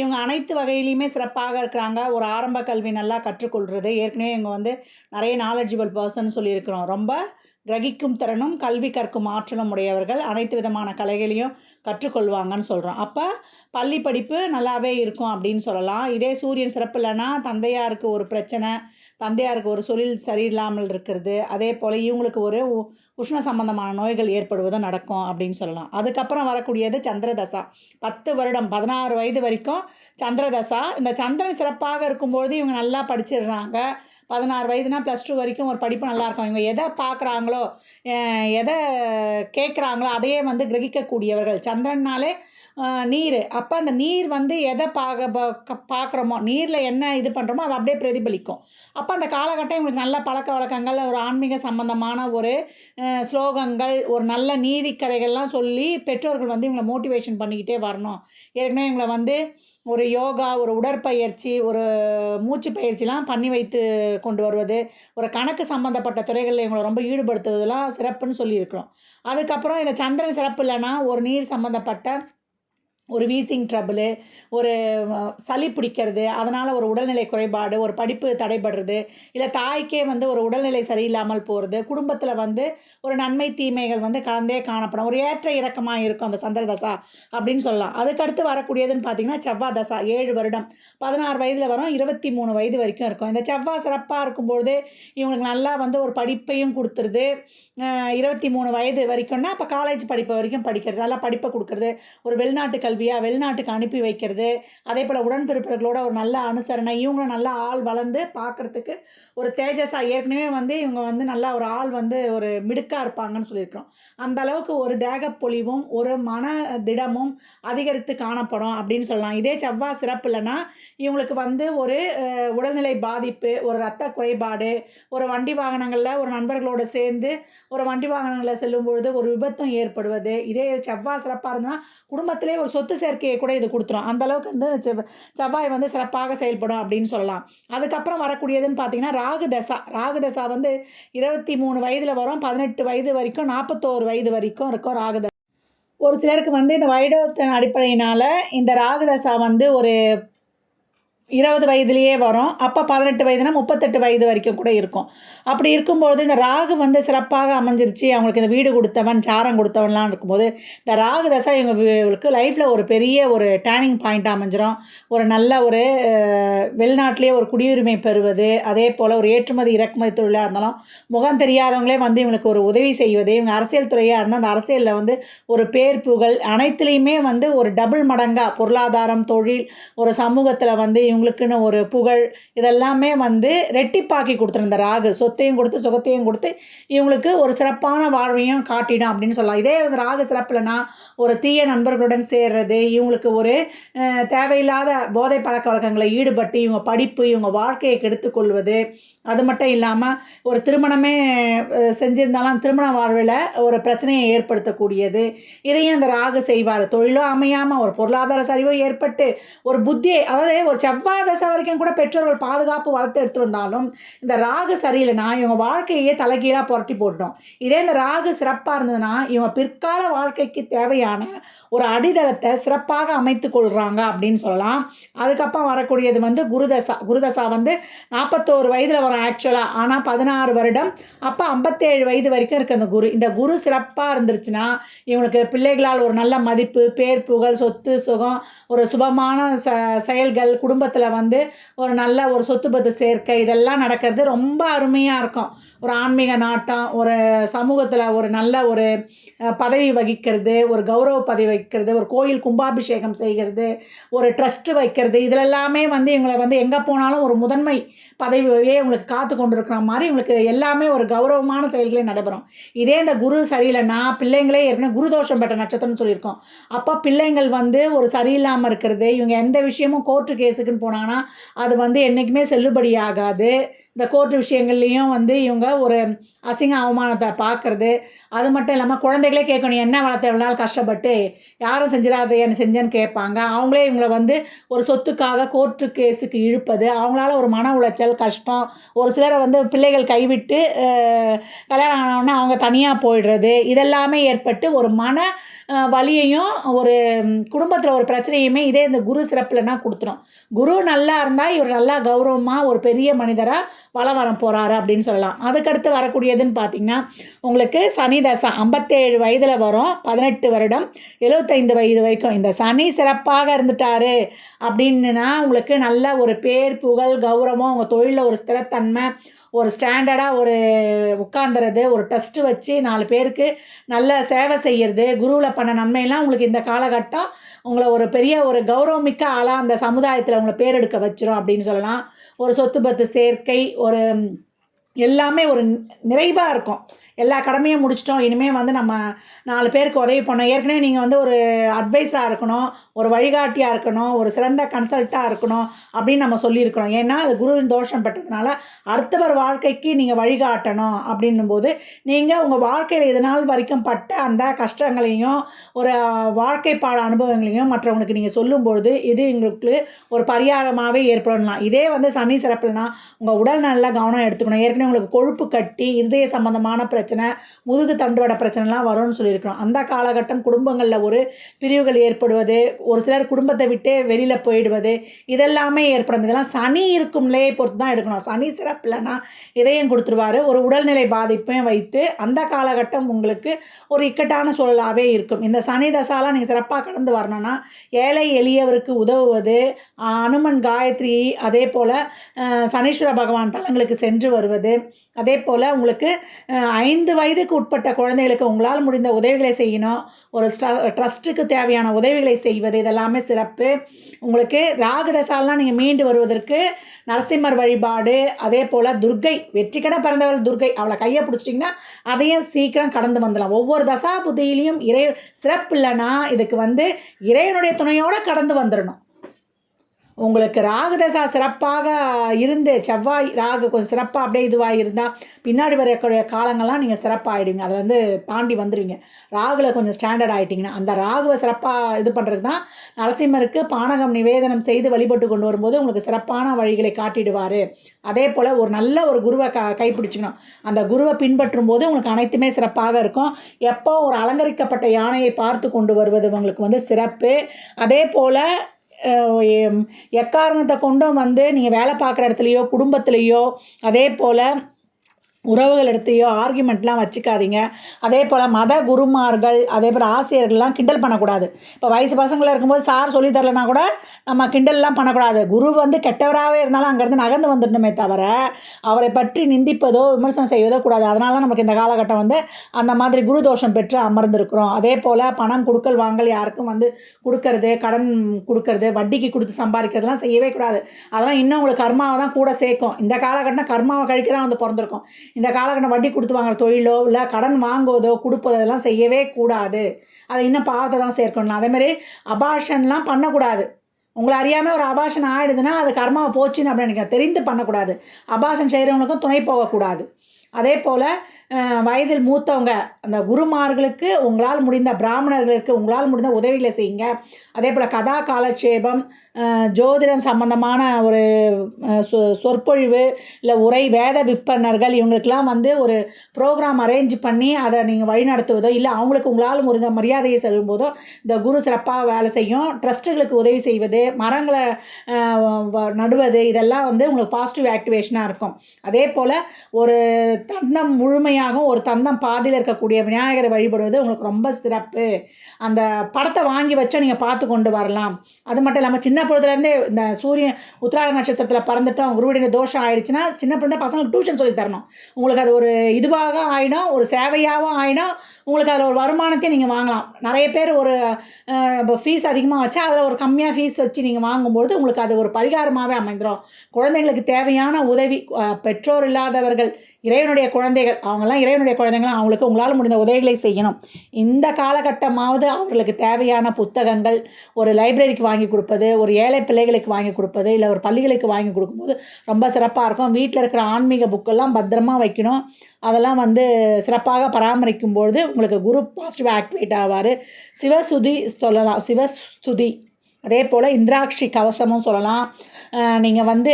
இவங்க அனைத்து வகையிலையுமே சிறப்பாக இருக்கிறாங்க. ஒரு ஆரம்ப கல்வி நல்லா கற்றுக்கொள்கிறது ஏற்கனவே இவங்க வந்து நிறைய நாலெட்ஜிபிள் பர்சன் சொல்லியிருக்கிறோம். ரொம்ப கிரகிக்கும் திறனும் கல்வி கற்கும் ஆற்றலும் உடையவர்கள். அனைத்து விதமான கலைகளையும் கற்றுக்கொள்வாங்கன்னு சொல்கிறோம் அப்போ பள்ளி படிப்பு நல்லாவே இருக்கும் அப்படின்னு சொல்லலாம். இதே சூரியன் சிறப்பு இல்லைன்னா தந்தையாருக்கு ஒரு பிரச்சனை தந்தையாருக்கு ஒரு தொழில் சரியில்லாமல் இருக்கிறது. அதே போல் இவங்களுக்கு ஒரு உ- உஷ்ண சம்பந்தமான நோய்கள் ஏற்படுவது நடக்கும் அப்படின்னு சொல்லலாம். அதுக்கப்புறம் வரக்கூடியது சந்திரதசா. பத்து வருடம் பதினாறு வயது வரைக்கும் சந்திரதசா. இந்த சந்திரன் சிறப்பாக இருக்கும்பொழுது இவங்க நல்லா படிச்சிடுறாங்க. பதினாறு வயதுனா ப்ளஸ் டூ வரைக்கும் ஒரு படிப்பு நல்லாயிருக்கும் இவங்க எதை பார்க்குறாங்களோ எதை கேட்குறாங்களோ அதையே வந்து கிரகிக்கக்கூடியவர்கள். சந்திரன்னாலே நீர். அப்போ அந்த நீர் வந்து எதை பார்க்க பார்க்குறோமோ நீரில் என்ன இது பண்ணுறோமோ அது அப்படியே பிரதிபலிக்கும். அப்போ அந்த காலகட்டம் இவங்களுக்கு நல்ல பழக்க வழக்கங்கள் ஒரு ஆன்மீக சம்பந்தமான ஒரு ஸ்லோகங்கள் ஒரு நல்ல நீதி கதைகள்லாம் சொல்லி பெற்றோர்கள் வந்து இவங்களை மோட்டிவேஷன் பண்ணிக்கிட்டே வரணும். ஏற்கனவே இவங்களை வந்து ஒரு யோகா ஒரு உடற்பயிற்சி ஒரு மூச்சு பயிற்சிலாம் பண்ணி வைத்து கொண்டு வருவது ஒரு கணக்கு சம்மந்தப்பட்ட துறைகளில் இவங்களை ரொம்ப ஈடுபடுத்துவதெல்லாம் சிறப்புன்னு சொல்லியிருக்கிறோம். அதுக்கப்புறம் இந்த சந்திரன் சிறப்பு இல்லைன்னா ஒரு நீர் சம்மந்தப்பட்ட ஒரு வீசிங் ட்ரபுளு ஒரு சளி பிடிக்கிறது அதனால் ஒரு உடல்நிலை குறைபாடு ஒரு படிப்பு தடைபடுறது இல்லை தாய்க்கே வந்து ஒரு உடல்நிலை சரியில்லாமல் போகிறது குடும்பத்தில் வந்து ஒரு நன்மை தீமைகள் வந்து கலந்தே காணப்படும் ஒரு ஏற்ற இறக்கமாக இருக்கும் அந்த சந்திர தசா அப்படின்னு சொல்லலாம். அதுக்கடுத்து வரக்கூடியதுன்னு பார்த்தீங்கன்னா செவ்வாய் தசா ஏழு வருடம் பதினாறு வயதில் வரும் இருபத்தி மூணு வயது வரைக்கும் இருக்கும். இந்த செவ்வாய் சிறப்பாக இருக்கும்பொழுது இவங்களுக்கு நல்லா வந்து ஒரு படிப்பையும் கொடுத்துருது. இருபத்தி மூணு வயது வரைக்கும்னா இப்போ காலேஜ் படிப்பு வரைக்கும் படிக்கிறது நல்லா படிப்பை கொடுக்குறது ஒரு வெளிநாட்டு கல்வி கல்வியாக வெளிநாட்டுக்கு அனுப்பி வைக்கிறது. அதே போல் உடன்பிறப்புகளோட ஒரு நல்ல அனுசரணை இவங்களும் நல்லா ஆள் வளர்ந்து பார்க்குறதுக்கு ஒரு தேஜஸாக ஏற்கனவே வந்து இவங்க வந்து நல்லா ஒரு ஆள் வந்து ஒரு மிடுக்காக இருப்பாங்கன்னு சொல்லியிருக்கிறோம். அந்த அளவுக்கு ஒரு தேகப்பொலிவும் ஒரு மன திடமும் அதிகரித்து காணப்படும் அப்படின்னு சொல்லலாம். இதே செவ்வாய் சிறப்பு இல்லைன்னா இவங்களுக்கு வந்து ஒரு உடல்நிலை பாதிப்பு ஒரு ரத்த குறைபாடு ஒரு வண்டி வாகனங்களில் ஒரு நண்பர்களோடு சேர்ந்து ஒரு வண்டி வாகனங்களில் செல்லும் பொழுது ஒரு விபத்தும் ஏற்படுவது. இதே செவ்வாய் சிறப்பாக இருந்ததுன்னா குடும்பத்திலே ஒரு சொத்து சேர்க்கையை கூட இது கொடுத்துரும். அந்த அளவுக்கு வந்து செவ் செவ்வாய் வந்து சிறப்பாக செயல்படும் அப்படின்னு சொல்லலாம். அதுக்கப்புறம் வரக்கூடியதுன்னு பார்த்தீங்கன்னா ராகு தசா. ராகு தசா வந்து இருபத்தி மூணு வயதில் வரும் பதினெட்டு வயது வரைக்கும் நாற்பத்தோரு வயது வரைக்கும் இருக்கும் ராகு தசா. ஒரு சிலருக்கு வந்து இந்த வயதத்தின் அடிப்படையினால் இந்த ராகு தசா வந்து ஒரு இருபது வயதுலேயே வரும். அப்போ பதினெட்டு வயதுனா முப்பத்தெட்டு வயது வரைக்கும் கூட இருக்கும். அப்படி இருக்கும்போது இந்த ராகு வந்து சிறப்பாக அமைஞ்சிருச்சு. அவங்களுக்கு இந்த வீடு கொடுத்தவன் சாரம் கொடுத்தவன்லாம் இருக்கும்போது இந்த ராகு தசை இவங்களுக்கு லைஃப்பில் ஒரு பெரிய ஒரு டேர்னிங் பாயிண்ட்டாக அமைஞ்சிரும். ஒரு நல்ல ஒரு அஹ், வெளிநாட்டிலேயே ஒரு குடியுரிமை பெறுவது அதே போல் ஒரு ஏற்றுமதி இறக்குமதி தொழிலாக இருந்தாலும் முகம் தெரியாதவங்களே வந்து இவங்களுக்கு ஒரு உதவி செய்வது. இவங்க அரசியல் துறையாக இருந்தால் அந்த அரசியலில் வந்து ஒரு பேர் புகழ் அனைத்துலேயுமே வந்து ஒரு டபுள் மடங்காக பொருளாதாரம் தொழில் ஒரு சமூகத்தில் வந்து இவங்க அவங்களுக்குன்னு ஒரு புகழ் இதெல்லாமே வந்து ரெட்டிப்பாக்கி கொடுத்துருந்த ராகு. சொத்தையும் கொடுத்து சுகத்தையும் கொடுத்து இவங்களுக்கு ஒரு சிறப்பான வாழ்வையும் காட்டிடும் அப்படின்னு சொல்லலாம். இதே வந்து ராகு சிறப்புலனா ஒரு தீய நண்பர்களுடன் சேர்றது இவங்களுக்கு ஒரு தேவையில்லாத போதை பழக்க வழக்கங்களை ஈடுபட்டு இவங்க படிப்பு இவங்க வாழ்க்கையை கெடுத்துக்கொள்வது அது மட்டும் இல்லாமல் ஒரு திருமணமே செஞ்சிருந்தாலும் திருமண வாழ்வில் ஒரு பிரச்சனையை ஏற்படுத்தக்கூடியது. இதையும் அந்த ராகு செய்வார். தொழிலோ அமையாமல் ஒரு பொருளாதார சரிவோ ஏற்பட்டு ஒரு புத்தியை அதாவது ஒரு செவ்வாய் தசை வரைக்கும் கூட பெற்றோர்கள் பாதுகாப்பு வளர்த்து எடுத்து வந்தாலும் இந்த ராகு சரியில்லைன்னா இவங்க வாழ்க்கையே தலைகீழாக புரட்டி போட்டோம் இதே இந்த ராகு சிறப்பாக இருந்ததுன்னா இவங்க பிற்கால வாழ்க்கைக்கு தேவையான ஒரு அடித்தளத்தை சிறப்பாக அமைத்து கொள்கிறாங்க அப்படின்னு சொல்லலாம். அதுக்கப்புறம் வரக்கூடியது வந்து குருதசா குருதசா வந்து நாற்பத்தோரு வயதில் வரும் ஆக்சுவலாக ஆனால் பதினாறு வருடம் அப்போ ஐம்பத்தேழு வயது வரைக்கும் இருக்குது அந்த குரு. இந்த குரு சிறப்பாக இருந்துருச்சுன்னா இவங்களுக்கு பிள்ளைகளால் ஒரு நல்ல மதிப்பு பேர் புகழ் சொத்து சுகம் ஒரு சுபமான ச செயல்கள் குடும்பத்தில் வந்து ஒரு நல்ல ஒரு சொத்து பத்து சேர்க்கை இதெல்லாம் நடக்கிறது ரொம்ப அருமையாக இருக்கும். ஒரு ஆன்மீக நாட்டம் ஒரு சமூகத்தில் ஒரு நல்ல ஒரு பதவி வகிக்கிறது ஒரு கௌரவ பதவி வைக்கிறது ஒரு கோயில் கும்பாபிஷேகம் செய்கிறது ஒரு ட்ரஸ்ட்டு வைக்கிறது இதில் எல்லாமே வந்து இவங்களை வந்து எங்கே போனாலும் ஒரு முதன்மை பதவியே உங்களுக்கு காத்து கொண்டு இருக்கிற மாதிரி இவங்களுக்கு எல்லாமே ஒரு கௌரவமான செயல்களே நடைபெறும். இதே இந்த குரு சரியில்லைன்னா பிள்ளைங்களே ஏற்கனவே குரு தோஷம் பெற்ற நட்சத்திரம்னு சொல்லியிருக்கோம். அப்போ பிள்ளைங்கள் வந்து ஒரு சரியில்லாமல் இருக்கிறது இவங்க எந்த விஷயமும் கோர்ட்டு கேஸுக்குன்னு போனாங்கன்னா அது வந்து என்றைக்குமே செல்லுபடியாகாது. இந்த கோர்ட்டு விஷயங்கள்லேயும் வந்து இவங்க ஒரு அசிங்க அவமானத்தை பார்க்குறது. அது மட்டும் இல்லாமல் குழந்தைகளே கேட்கணும் என்ன வளர்த்த? எவ்வளோ நாள் கஷ்டப்பட்டு யாரும் செஞ்சிடாத என்ன செஞ்சேன்னு கேட்பாங்க. அவங்களே இவங்கள வந்து ஒரு சொத்துக்காக கோர்ட்டு கேஸுக்கு இழுப்பது. அவங்களால ஒரு மன உளைச்சல் கஷ்டம் ஒரு சிலரை வந்து பிள்ளைகள் கைவிட்டு கல்யாணம் ஆனவுடனே அவங்க தனியாக போயிடுறது. இதெல்லாமே ஏற்பட்டு ஒரு மன வழியையும் ஒரு குடும்பத்தில் ஒரு பிரச்சனையுமே இதே இந்த குரு சிறப்புலனா கொடுத்துரும். குரு நல்லா இருந்தால் இவர் நல்லா கௌரவமாக ஒரு பெரிய மனிதராக வலம் வரம் போகிறாரு அப்படின்னு சொல்லலாம். அதுக்கடுத்து வரக்கூடியதுன்னு பார்த்தீங்கன்னா உங்களுக்கு சனி தசை ஐம்பத்தேழு வயதில் வரும் பதினெட்டு வருடம் எழுபத்தைந்து வயது வரைக்கும். இந்த சனி சிறப்பாக இருந்துட்டாரு அப்படின்னா உங்களுக்கு நல்ல ஒரு பேர் புகழ் கௌரவம் உங்கள் தொழிலில் ஒரு ஸ்திரத்தன்மை ஒரு ஸ்டாண்டர்டாக ஒரு உட்காந்துறது ஒரு டெஸ்ட்டு வச்சு நாலு பேருக்கு நல்ல சேவை செய்கிறது குருவில் பண்ண நன்மையெல்லாம் உங்களுக்கு இந்த காலகட்டம் உங்களை ஒரு பெரிய ஒரு கௌரவமிக்க ஆளாக அந்த சமுதாயத்தில் உங்களை பேர் எடுக்க வச்சிரும் அப்படின்னு சொல்லலாம். ஒரு சொத்து பத்து சேர்க்கை ஒரு எல்லாமே ஒரு நிறைவாக இருக்கும். எல்லா கடமையும் முடிச்சிட்டோம். இனிமேல் வந்து நம்ம நாலு பேருக்கு உதவி பண்ணோம் ஏற்கனவே நீங்கள் வந்து ஒரு அட்வைஸராக இருக்கணும் ஒரு வழிகாட்டியாக இருக்கணும் ஒரு சிறந்த கன்சல்ட்டாக இருக்கணும் அப்படின்னு நம்ம சொல்லியிருக்கிறோம். ஏன்னா அது குருவின் தோஷம் பெற்றதுனால அடுத்தவர் வாழ்க்கைக்கு நீங்கள் வழிகாட்டணும் அப்படின்னும் போது நீங்கள் உங்கள் வாழ்க்கையில் இது நாள் வரைக்கும் பட்ட அந்த கஷ்டங்களையும் ஒரு வாழ்க்கை பாட அனுபவங்களையும் மற்றவங்களுக்கு நீங்கள் சொல்லும்பொழுது இது எங்களுக்கு ஒரு பரிகாரமாகவே ஏற்படலாம். இதே வந்து சனி சிறப்புலனா உங்கள் உடல் நல்லா கவனம் எடுத்துக்கணும். ஏற்கனவே உங்களுக்கு கொழுப்பு கட்டி இருதய சம்பந்தமான பிரச்சனை முதுகு தண்டுவட பிரச்சனைலாம் வரும்னு சொல்லியிருக்கிறோம். அந்த காலகட்டம் குடும்பங்களில் ஒரு பிரிவுகள் ஏற்படுவது ஒரு சிலர் குடும்பத்தை விட்டே வெளியில் போயிடுவது இதெல்லாமே ஏற்படும். இதெல்லாம் சனி இருக்கும் நிலையை பொறுத்து தான் எடுக்கணும். சனி சிறப்புலனா இதயம் கொடுத்துருவாரு. ஒரு உடல்நிலை பாதிப்பையும் வைத்து அந்த காலகட்டம் உங்களுக்கு ஒரு இக்கட்டான சூழலாகவே இருக்கும். இந்த சனி தசாலாம் நீங்கள் சிறப்பாக கடந்து வரணும்னா ஏழை எளியவருக்கு உதவுவது அனுமன் காயத்ரி அதே போல் சனீஸ்வர பகவான் தலங்களுக்கு சென்று வருவது அதே போல் உங்களுக்கு அஹ், ஐந்து வயதுக்கு உட்பட்ட குழந்தைகளுக்கு உங்களால் முடிந்த உதவிகளை செய்யணும். ஒரு ஸ்ட ட்ரஸ்ட்டுக்கு தேவையான உதவிகளை செய்வது இதெல்லாமே சிறப்பு. உங்களுக்கு ராகுதசாலாம் நீங்கள் மீண்டு வருவதற்கு நரசிம்மர் வழிபாடு அதே போல் துர்க்கை வெற்றிக்கட பிறந்தவள் துர்கை அவளை கையை பிடிச்சிட்டிங்கன்னா அதையும் சீக்கிரம் கடந்து வந்துடலாம். ஒவ்வொரு தசா புத்தியிலையும் இறை சிறப்பு இல்லைன்னா இதுக்கு வந்து இறைவனுடைய துணையோடு கடந்து வந்துடணும். உங்களுக்கு ராகு தசா சிறப்பாக இருந்து செவ்வாய் ராகு கொஞ்சம் சிறப்பாக அப்படியே இதுவாக இருந்தால் பின்னாடி வரக்கூடிய காலங்கள்லாம் நீங்கள் சிறப்பாகிடுவீங்க அதை வந்து தாண்டி வந்துடுவீங்க ராகுல கொஞ்சம் ஸ்டாண்டர்ட் ஆகிட்டிங்கன்னா அந்த ராகுவை சிறப்பாக இது பண்ணுறது தான் நரசிம்மருக்கு பானகம் நிவேதனம் செய்து வழிபட்டு கொண்டு வரும்போது உங்களுக்கு சிறப்பான வழிகளை காட்டிடுவார். அதே போல் ஒரு நல்ல ஒரு குருவை க கைப்பிடிச்சிக்கணும். அந்த குருவை பின்பற்றும் போது உங்களுக்கு அனைத்துமே சிறப்பாக இருக்கும். எப்போ ஒரு அலங்கரிக்கப்பட்ட யானையை பார்த்து கொண்டு வருவது உங்களுக்கு வந்து சிறப்பு. அதே போல் எக்காரணத்தை கொண்டும் வந்து நீங்கள் வேலை பார்க்குற இடத்துலையோ குடும்பத்துலேயோ அதே போல் உறவுகள் எடுத்தையோ ஆர்கியூமெண்ட்லாம் வச்சுக்காதீங்க. அதே போல் மத குருமார்கள் அதே போல் ஆசிரியர்கள்லாம் கிண்டல் பண்ணக்கூடாது. இப்போ வயசு பசங்களாக இருக்கும்போது சார் சொல்லி தரலனா கூட நம்ம கிண்டல்லாம் பண்ணக்கூடாது. குரு வந்து கெட்டவராகவே இருந்தாலும் அங்கேருந்து நகர்ந்து வந்துடணுமே தவிர அவரை பற்றி நிந்திப்பதோ விமர்சனம் செய்வதோ கூடாது. அதனால தான் நமக்கு இந்த காலகட்டம் வந்து அந்த மாதிரி குரு தோஷம் பெற்று அமர்ந்திருக்கிறோம். அதே போல் பணம் கொடுக்கல் வாங்கல் யாருக்கும் வந்து கொடுக்கறது கடன் கொடுக்கறது வட்டிக்கு கொடுத்து சம்பாதிக்கிறதுலாம் செய்யவே கூடாது. அதெல்லாம் இன்னும் உங்களுக்கு கர்மாவை தான் கூட சேர்க்கும். இந்த காலகட்டம் கர்மாவை கழிக்க தான் வந்து பிறந்திருக்கும். இந்த காலகட்டம் வட்டி கொடுத்து வாங்குற தொழிலோ இல்லை கடன் வாங்குவதோ கொடுப்பதோ அதெல்லாம் செய்யவே கூடாது. அதை இன்னும் பாவத்தை தான் சேர்க்கணும். அதேமாதிரி அபாஷன்லாம் பண்ணக்கூடாது. உங்களை அறியாமல் ஒரு அபாஷன் ஆயிடுதுன்னா அது கர்மாவை போச்சுன்னு அப்படின்னு நினைக்கிறேன் தெரிந்து பண்ணக்கூடாது. அபாஷன் செய்கிறவங்களுக்கும் துணை போகக்கூடாது. அதே போல் வயதில் மூத்தவங்க அந்த குருமார்களுக்கு உங்களால் முடிந்த பிராமணர்களுக்கு உங்களால் முடிந்த உதவிகளை செய்யுங்க. அதே போல் கதா காலட்சேபம் ஜோதிடம் சம்பந்தமான ஒரு சொ சொற்பொழிவு இல்லை உரை வேத விற்பனர்கள் இவங்களுக்கெல்லாம் வந்து ஒரு ப்ரோக்ராம் அரேஞ்ச் பண்ணி அதை நீங்கள் வழிநடத்துவதோ இல்லை அவங்களுக்கு உங்களால் முடிந்த மரியாதையை செல்லும்போதோ இந்த குரு சிறப்பாக வேலை செய்யும். ட்ரஸ்ட்டுகளுக்கு உதவி செய்வது மரங்களை வ- நடுவது இதெல்லாம் வந்து உங்களுக்கு பாசிட்டிவ் ஆக்டிவேஷனாக இருக்கும். அதே போல் ஒரு தந்தம் முழுமையாகவும் ஒரு தந்தம் பாதியில் இருக்கக்கூடிய விநாயகரை வழிபடுவது உங்களுக்கு ரொம்ப சிறப்பு. அந்த படத்தை வாங்கி வச்சா நீங்கள் பார்த்து கொண்டு வரலாம். அது மட்டும் இல்லாமல் சின்ன பொழுதுலேருந்தே இந்த சூரியன் உத்திராட நட்சத்திரத்தில் பறந்துட்டோம் குருவுடைய தோஷம் ஆயிடுச்சுன்னா சின்ன பிறந்த பசங்களுக்கு டியூஷன் சொல்லி தரணும். உங்களுக்கு அது ஒரு இதுவாக ஆகிடும் ஒரு சேவையாகவும் ஆகிடும் உங்களுக்கு அதில் ஒரு வருமானத்தையும் நீங்கள் வாங்கலாம். நிறைய பேர் ஒரு ஃபீஸ் அதிகமாக வச்சா அதில் ஒரு கம்மியாக ஃபீஸ் வச்சு நீங்கள் வாங்கும்பொழுது உங்களுக்கு அது ஒரு பரிகாரமாகவே அமைந்துடும் குழந்தைங்களுக்கு தேவையான உதவி பெற்றோர் இல்லாதவர்கள் இறைவனுடைய குழந்தைகள் அவங்கெல்லாம் இறைவனுடைய குழந்தைகள் அவங்களுக்கு உங்களால் முடிந்த உதவிகளை செய்யணும். இந்த காலகட்டமாவது அவர்களுக்கு தேவையான புத்தகங்கள் ஒரு லைப்ரரிக்கு வாங்கி கொடுப்பது ஒரு ஏழை பிள்ளைகளுக்கு வாங்கி கொடுப்பது இல்லை ஒரு பள்ளிகளுக்கு வாங்கி கொடுக்கும்போது ரொம்ப சிறப்பாக இருக்கும். வீட்டில் இருக்கிற ஆன்மீக புக்கெல்லாம் பத்திரமா வைக்கணும். அதெல்லாம் வந்து சிறப்பாக பராமரிக்கும் பொழுது உங்களுக்கு குரு பாசிட்டிவ் ஆக்டிவேட் ஆவார். சிவசுதி சொல்லலாம். சிவஸ்துதி அதே போல் இந்திராட்சி கவசமும் சொல்லலாம். நீங்கள் வந்து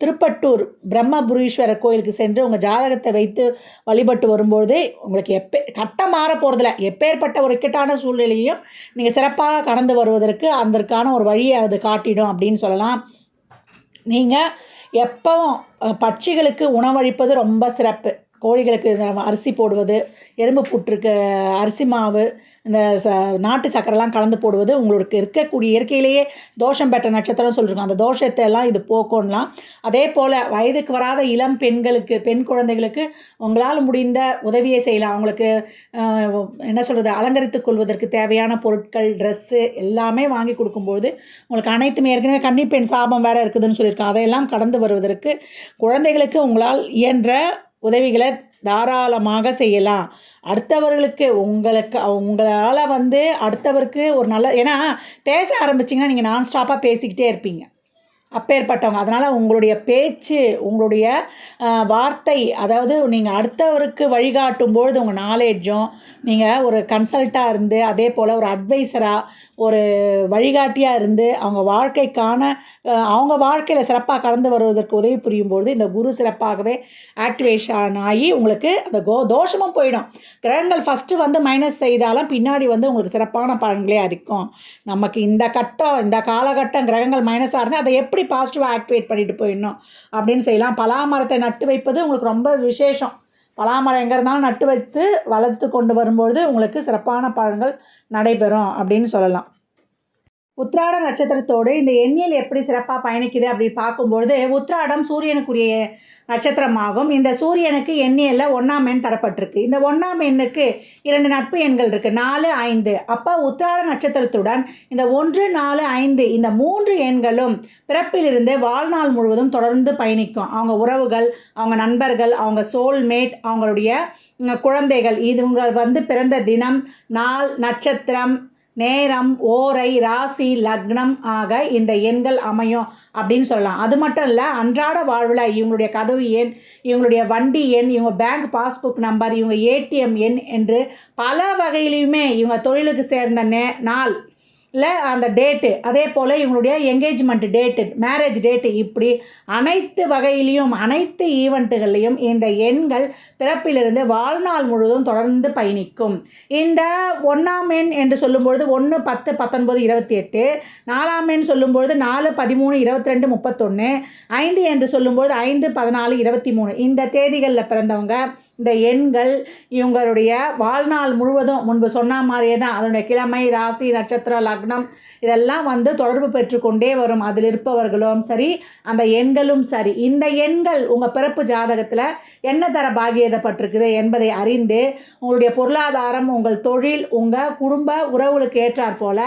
திருப்பட்டூர் பிரம்மபுரீஸ்வரர் கோயிலுக்கு சென்று உங்கள் ஜாதகத்தை வைத்து வழிபட்டு வரும்போது உங்களுக்கு எப்பே கட்டம் மாற போகிறதில்ல எப்பேற்பட்ட ஒரு இக்கட்டான சூழ்நிலையும் நீங்கள் சிறப்பாக கடந்து வருவதற்கு அதற்கான ஒரு வழியை அது காட்டிடும் அப்படின்னு சொல்லலாம். நீங்கள் எப்பவும் பட்சிகளுக்கு உணவளிப்பது ரொம்ப சிறப்பு. கோழிகளுக்கு அரிசி போடுவது எறும்பு புற்றுக்கு அரிசி மாவு இந்த ச நாட்டு சக்கரைலாம் கலந்து போடுவது உங்களுக்கு இருக்கக்கூடிய இயற்கையிலேயே தோஷம் பெற்ற நட்சத்திரம் சொல்லியிருக்கோம் அந்த தோஷத்தை எல்லாம் இது போக்கும்லாம். அதே போல் வயதுக்கு வராத இளம் பெண்களுக்கு பெண் குழந்தைகளுக்கு உங்களால் முடிந்த உதவியை செய்யலாம். அவங்களுக்கு என்ன சொல்கிறது அலங்கரித்துக் கொள்வதற்கு தேவையான பொருட்கள் ட்ரெஸ்ஸு எல்லாமே வாங்கி கொடுக்கும்போது உங்களுக்கு அனைத்துமே ஏற்கனவே கன்னிப்பெண் பெண் சாபம் வேறு இருக்குதுன்னு சொல்லியிருக்கோம். அதையெல்லாம் கடந்து வருவதற்கு குழந்தைகளுக்கு உங்களால் இயன்ற உதவிகளை தாராளமாக செய்யலாம். அடுத்தவர்களுக்கு உங்களுக்கு உங்களால் வந்து அடுத்தவருக்கு ஒரு நல்ல ஏன்னா பேச ஆரம்பிச்சிங்கன்னா நீங்கள் நான் ஸ்டாப்பாக பேசிக்கிட்டே இருப்பீங்க. அப்பேற்பட்டவங்க. அதனால் உங்களுடைய பேச்சு உங்களுடைய வார்த்தை அதாவது நீங்கள் அடுத்தவருக்கு வழிகாட்டும்பொழுது உங்கள் நாலேஜும் நீங்கள் ஒரு கன்சல்ட்டாக இருந்து அதே போல் ஒரு அட்வைஸராக ஒரு வழிகாட்டியாக இருந்து அவங்க வாழ்க்கைக்கான அவங்க வாழ்க்கையில் சிறப்பாக கடந்து வருவதற்கு உதவி புரியும்பொழுது இந்த குரு சிறப்பாகவே ஆக்டிவேஷன் ஆகி உங்களுக்கு அந்த கோ தோஷமும் போயிடும். கிரகங்கள் ஃபஸ்ட்டு வந்து மைனஸ் செய்தாலும் பின்னாடி வந்து உங்களுக்கு சிறப்பான பலன்களே அளிக்கும். நமக்கு இந்த கட்டம் இந்த காலகட்டம் கிரகங்கள் மைனஸாக இருந்தால் அதை எப்படி பாசிட்டிவாக ஆக்டிவேட் பண்ணிட்டு போயிடணும் அப்படின்னு செய்யலாம். பலாமரத்தை நட்டு வைப்பது உங்களுக்கு ரொம்ப விசேஷம். பலாமரம் எங்கே இருந்தாலும் நட்டு வைத்து வளர்த்து கொண்டு வரும்பொழுது உங்களுக்கு சிறப்பான பழங்கள் நடைபெறும் அப்படின்னு சொல்லலாம். உத்ராட நட்சத்திரத்தோடு இந்த எண்ணியல் எப்படி சிறப்பாக பயணிக்குது அப்படின்னு பார்க்கும்பொழுது உத்ராடம் சூரியனுக்குரிய நட்சத்திரமாகும். இந்த சூரியனுக்கு எண்ணியலில் ஒன்றாம் எண் தரப்பட்டிருக்கு. இந்த ஒன்றாம் எண்ணுக்கு இரண்டு நட்பு எண்கள் இருக்குது நாலு ஐந்து. அப்போ உத்ராட நட்சத்திரத்துடன் இந்த ஒன்று நாலு ஐந்து இந்த மூன்று எண்களும் பிறப்பிலிருந்து வாழ்நாள் முழுவதும் தொடர்ந்து பயணிக்கும். அவங்க உறவுகள் அவங்க நண்பர்கள் அவங்க சோல்மேட் அவங்களுடைய குழந்தைகள் இதுங்க வந்து பிறந்த தினம் நாள் நட்சத்திரம் நேரம் ஓரை ராசி லக்னம் ஆக இந்த எண்கள் அமையும் அப்படின்னு சொல்லலாம். அது மட்டும் இல்லை அன்றாட வாழ்வில் இவங்களுடைய கதவு எண் இவங்களுடைய வண்டி எண் இவங்க பேங்க் பாஸ்புக் நம்பர் இவங்க ஏடிஎம் எண் என்று பல வகையிலையுமே இவங்க தொழிலுக்கு சேர்ந்த நே நாள் இல்லை அந்த டேட்டு அதே போல் இவங்களுடைய என்கேஜ்மெண்ட் டேட்டு மேரேஜ் டேட்டு இப்படி அனைத்து வகையிலையும் அனைத்து ஈவெண்ட்டுகள்லையும் இந்த எண்கள் பிறப்பிலிருந்து வாழ்நாள் முழுவதும் தொடர்ந்து பயணிக்கும். இந்த ஒன்றாம் எண் என்று சொல்லும்பொழுது ஒன்று பத்து பத்தொன்பது இருபத்தி எட்டு நாலாம் எண் சொல்லும்பொழுது நாலு பதிமூணு இருபத்தி ரெண்டு முப்பத்தொன்று ஐந்து என்று சொல்லும்பொழுது ஐந்து பதினாலு இருபத்தி மூணு. இந்த தேதிகளில் பிறந்தவங்க இந்த எண்கள் இவங்களுடைய வாழ்நாள் முழுவதும் முன்பு சொன்ன மாதிரியே தான். அதனுடைய கிழமை ராசி நட்சத்திர லக்னம் இதெல்லாம் வந்து தொடர்பு பெற்றுக்கொண்டே வரும். அதில் இருப்பவர்களும் சரி அந்த எண்களும் சரி. இந்த எண்கள் உங்கள் பிறப்பு ஜாதகத்தில் என்ன தர பாகியதப்பட்டிருக்குது என்பதை அறிந்து உங்களுடைய பொருளாதாரம் உங்கள் தொழில் உங்கள் குடும்ப உறவுகளுக்கு ஏற்றாற் போல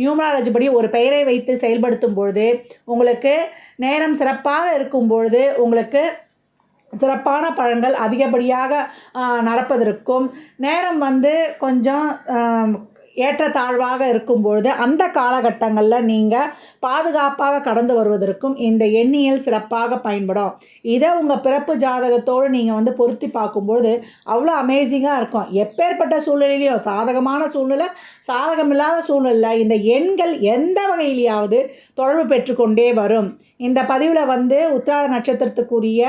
நியூமராலஜி படி ஒரு பெயரை வைத்து செயல்படுத்தும் பொழுது உங்களுக்கு நேரம் சிறப்பாக இருக்கும் பொழுது உங்களுக்கு சிறப்பான பலன்கள் அதிகப்படியாக நடப்பதற்கும் நேரம் வந்து கொஞ்சம் ஏற்றத்தாழ்வாக இருக்கும் பொழுது அந்த காலகட்டங்களில் நீங்கள் பாதுகாப்பாக கடந்து வருவதற்கும் இந்த எண்ணியல் சிறப்பாக பயன்படும். இதை உங்கள் பிறப்பு ஜாதகத்தோடு நீங்கள் வந்து பொருத்தி பார்க்கும்பொழுது அவ்வளோ அமேசிங்காக இருக்கும். எப்பேற்பட்ட சூழ்நிலையிலையும் சாதகமான சூழ்நிலை சாதகமில்லாத சூழ்நிலை இந்த எண்கள் எந்த வகையிலையாவது தொடர்பு பெற்றுக்கொண்டே வரும். இந்த பதிவில் வந்து உத்திராட நட்சத்திரத்துக்குரிய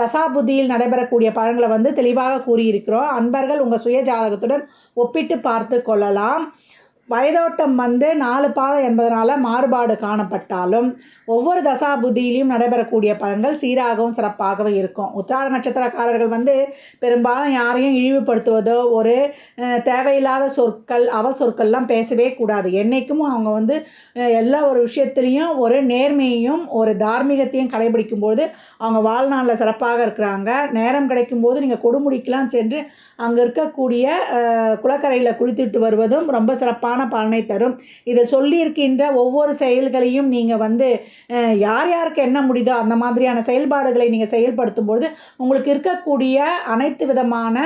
தசாபுதியில் தசாபுத்தியில் நடைபெறக்கூடிய பலன்களை வந்து தெளிவாக கூறியிருக்கிறோம். அன்பர்கள் உங்கள் சுய ஜாதகத்துடன் ஒப்பிட்டு பார்த்து கொள்ளலாம். Alarm. வயதோட்டம் வந்து நாலு பாதம் என்பதனால் மாறுபாடு காணப்பட்டாலும் ஒவ்வொரு தசாபுத்தியிலையும் நடைபெறக்கூடிய பலன்கள் சீராகவும் சிறப்பாகவும் இருக்கும். உத்திராட நட்சத்திரக்காரர்கள் வந்து பெரும்பாலும் யாரையும் இழிவுபடுத்துவதோ ஒரு தேவையில்லாத சொற்கள் அவ சொற்கள்லாம் பேசவே கூடாது. என்றைக்கும் அவங்க வந்து எல்லா ஒரு விஷயத்துலேயும் ஒரு நேர்மையையும் ஒரு தார்மீகத்தையும் கடைபிடிக்கும்போது அவங்க வாழ்நாளில் சிறப்பாக இருக்கிறாங்க. நேரம் கிடைக்கும்போது நீங்கள் கொடுமுடிக்கெலாம் சென்று அங்கே இருக்கக்கூடிய குளக்கரையில் குளித்துட்டு வருவதும் ரொம்ப சிறப்பான பலனை தரும். இதை சொல்லியிருக்கின்ற ஒவ்வொரு செயல்களையும் நீங்கள் வந்து யார் யாருக்கு என்ன முடியுதோ அந்த மாதிரியான செயல்பாடுகளை நீங்கள் செயல்படுத்தும் பொழுது உங்களுக்கு இருக்கக்கூடிய அனைத்து விதமான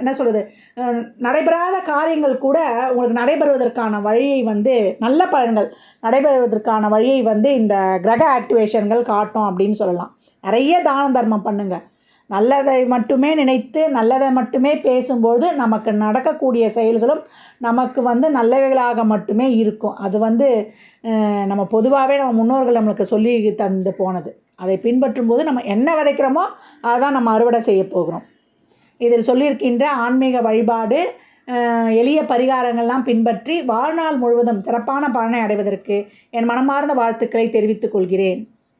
என்ன சொல்கிறது நடைபெறாத காரியங்கள் கூட உங்களுக்கு நடைபெறுவதற்கான வழியை வந்து நல்ல பலன்கள் நடைபெறுவதற்கான வழியை வந்து இந்த கிரக ஆக்டிவேஷன்கள் காட்டும் அப்படின்னு சொல்லலாம். நிறைய தான தர்மம் பண்ணுங்கள் நல்லதை மட்டுமே நினைத்து நல்லதை மட்டுமே பேசும்போது நமக்கு நடக்கக்கூடிய செயல்களும் நமக்கு வந்து நல்லவைகளாக மட்டுமே இருக்கும். அது வந்து நம்ம பொதுவாகவே நம்ம முன்னோர்கள் நம்மளுக்கு சொல்லி தந்து போனது. அதை பின்பற்றும் போது நம்ம என்ன விதைக்கிறோமோ அதை தான் நம்ம அறுவடை செய்ய போகிறோம். இதில் சொல்லியிருக்கின்ற ஆன்மீக வழிபாடு எளிய பரிகாரங்கள்லாம் பின்பற்றி வாழ்நாள் முழுவதும் சிறப்பான பலனை அடைவதற்கு என் மனமார்ந்த வாழ்த்துக்களை தெரிவித்துக் கொள்கிறேன்.